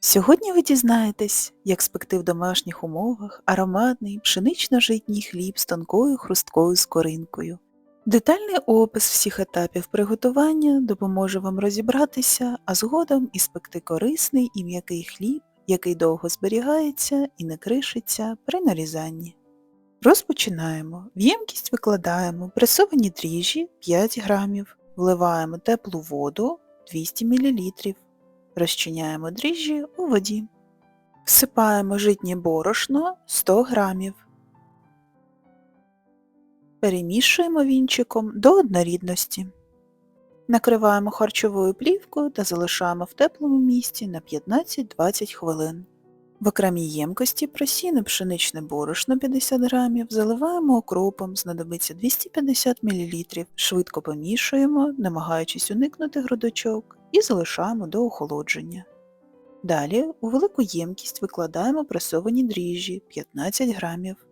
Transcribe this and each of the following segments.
Сьогодні ви дізнаєтесь, як спекти в домашніх умовах ароматний пшенично-житній хліб з тонкою хрусткою скоринкою. Детальний опис всіх етапів приготування допоможе вам розібратися, а згодом і спекти корисний і м'який хліб, який довго зберігається і не кришиться при нарізанні. Розпочинаємо. В ємкість викладаємо пресовані дріжджі 5 грамів, вливаємо теплу воду 200 мл, розчиняємо дріжджі у воді. Всипаємо житнє борошно 100 грамів. Перемішуємо вінчиком до однорідності. Накриваємо харчовою плівкою та залишаємо в теплому місці на 15-20 хвилин. В окремій ємкості просійне пшеничне борошно 50 грамів, заливаємо окропом, знадобиться 250 мл, швидко помішуємо, намагаючись уникнути грудочок, і залишаємо до охолодження. Далі у велику ємкість викладаємо пресовані дріжджі 15 грамів.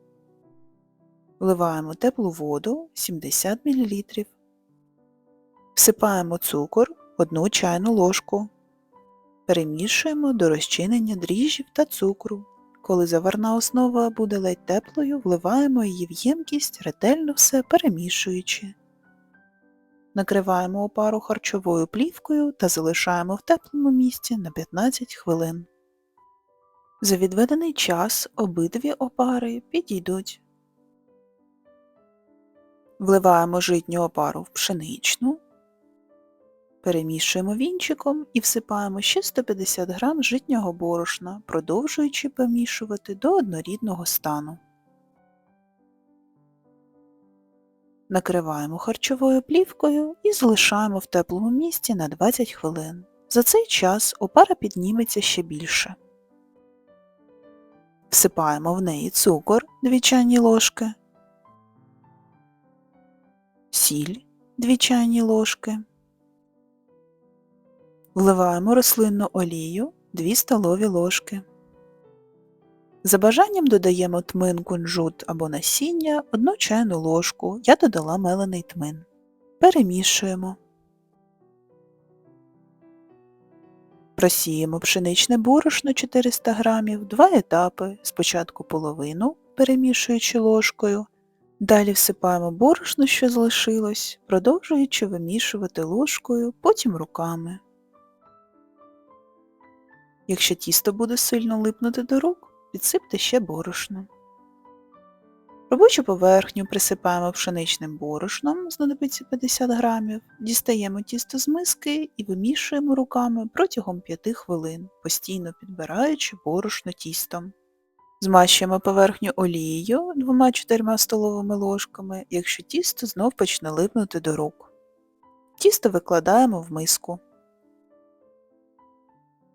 Вливаємо теплу воду 70 мл. Всипаємо цукор 1 чайну ложку. Перемішуємо до розчинення дріжджів та цукру. Коли заварна основа буде ледь теплою, вливаємо її в ємкість, ретельно все перемішуючи. Накриваємо опару харчовою плівкою та залишаємо в теплому місці на 15 хвилин. За відведений час обидві опари підійдуть. Вливаємо житню опару в пшеничну. Перемішуємо вінчиком і всипаємо ще 150 г житнього борошна, продовжуючи помішувати до однорідного стану. Накриваємо харчовою плівкою і залишаємо в теплому місці на 20 хвилин. За цей час опара підніметься ще більше. Всипаємо в неї цукор 2 чайні ложки, сіль 2 чайні ложки. Вливаємо рослинну олію 2 столові ложки. За бажанням додаємо тмин кунжут або насіння 1 чайну ложку, я додала мелений тмин. Перемішуємо. Просіємо пшеничне борошно 400 г, два етапи, спочатку половину, перемішуючи ложкою, далі всипаємо борошно, що залишилось, продовжуючи вимішувати ложкою, потім руками. Якщо тісто буде сильно липнути до рук, підсипте ще борошно. Робочу поверхню присипаємо пшеничним борошном, знадобиться 50 грамів, дістаємо тісто з миски і вимішуємо руками протягом 5 хвилин, постійно підбираючи борошно тістом. Змащуємо поверхню олією 2-4 столовими ложками, якщо тісто знов почне липнути до рук. Тісто викладаємо в миску.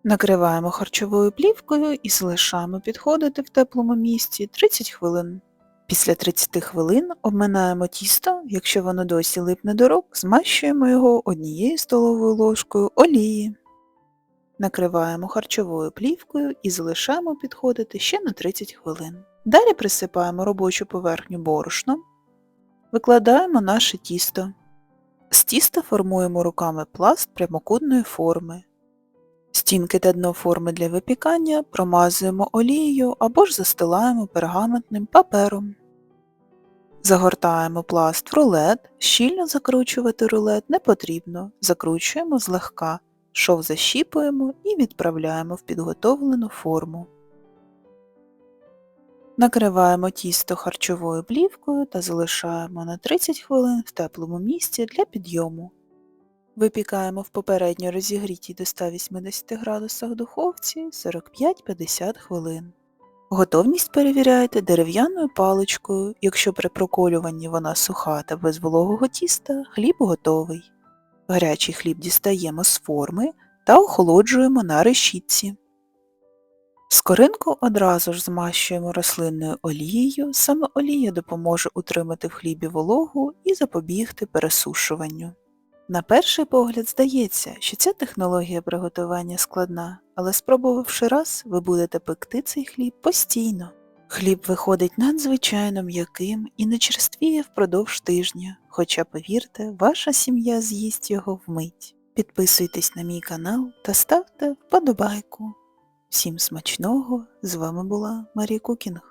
Накриваємо харчовою плівкою і залишаємо підходити в теплому місці 30 хвилин. Після 30 хвилин обминаємо тісто, якщо воно досі липне до рук, змащуємо його однією столовою ложкою олії. Накриваємо харчовою плівкою і залишаємо підходити ще на 30 хвилин. Далі присипаємо робочу поверхню борошном, викладаємо наше тісто. З тіста формуємо руками пласт прямокутної форми. Стінки та дно форми для випікання промазуємо олією або ж застилаємо пергаментним папером. Загортаємо пласт в рулет, щільно закручувати рулет не потрібно, закручуємо злегка, шов защіпуємо і відправляємо в підготовлену форму. Накриваємо тісто харчовою плівкою та залишаємо на 30 хвилин в теплому місці для підйому. Випікаємо в попередньо розігрітій до 180 градусах духовці 45-50 хвилин. Готовність перевіряйте дерев'яною паличкою, якщо при проколюванні вона суха та без вологого тіста, хліб готовий. Гарячий хліб дістаємо з форми та охолоджуємо на решітці. Скоринку одразу ж змащуємо рослинною олією, саме олія допоможе утримати в хлібі вологу і запобігти пересушуванню. На перший погляд здається, що ця технологія приготування складна, але спробувавши раз, ви будете пекти цей хліб постійно. Хліб виходить надзвичайно м'яким і не черствіє впродовж тижня, хоча, повірте, ваша сім'я з'їсть його вмить. Підписуйтесь на мій канал та ставте вподобайку. Всім смачного! З вами була Марія Кукінг.